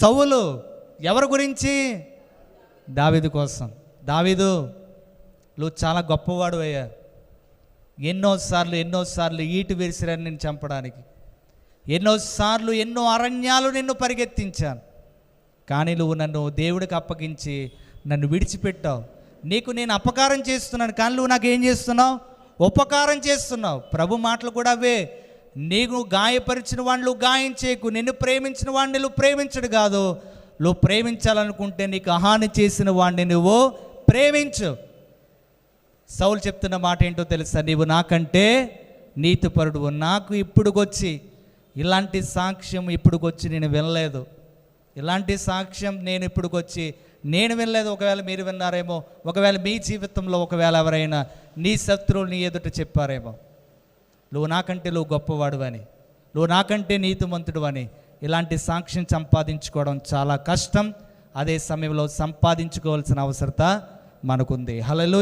సౌలు ఎవరి గురించి? దావీదు కోసం. దావీదు నువ్వు చాలా గొప్పవాడు అయ్యా. ఎన్నోసార్లు ఎన్నోసార్లు ఈటు విరిసిరాన్ని నేను చంపడానికి. ఎన్నోసార్లు ఎన్నో అరణ్యాలు నిన్ను పరిగెత్తించాను. కానీ నువ్వు నన్ను దేవుడికి అప్పగించి నన్ను విడిచిపెట్టావు. నీకు నేను అపకారం చేస్తున్నాను. కానీ నువ్వు నాకు ఏం చేస్తున్నావు? ఉపకారం చేస్తున్నావు. ప్రభు మాటలు కూడా అవే. నీకు గాయపరిచిన వాళ్ళు గాయం చేయకు నిన్ను ప్రేమించిన వాడిని నువ్వు ప్రేమించడు కాదు. నువ్వు ప్రేమించాలనుకుంటే నీకు హాని చేసిన వాడిని నువ్వు ప్రేమించు. సౌలు చెప్తున్న మాట ఏంటో తెలుసా? నీవు నాకంటే నీతిపరుడు నాకు ఇప్పుడుకొచ్చి ఇలాంటి సాక్ష్యం ఇప్పుడుకొచ్చి నేను వినలేదు. ఇలాంటి సాక్ష్యం నేను ఇప్పుడుకొచ్చి నేను వినలేదు. ఒకవేళ మీరు విన్నారేమో ఒకవేళ మీ జీవితంలో ఒకవేళ ఎవరైనా నీ శత్రువులు నీ ఎదుట చెప్పారేమో. నువ్వు నాకంటే నువ్వు గొప్పవాడు అని నువ్వు నాకంటే నీతిమంతుడు అని ఇలాంటి సాక్ష్యం సంపాదించుకోవడం చాలా కష్టం. అదే సమయంలో సంపాదించుకోవాల్సిన అవసరత మనకుంది. హలో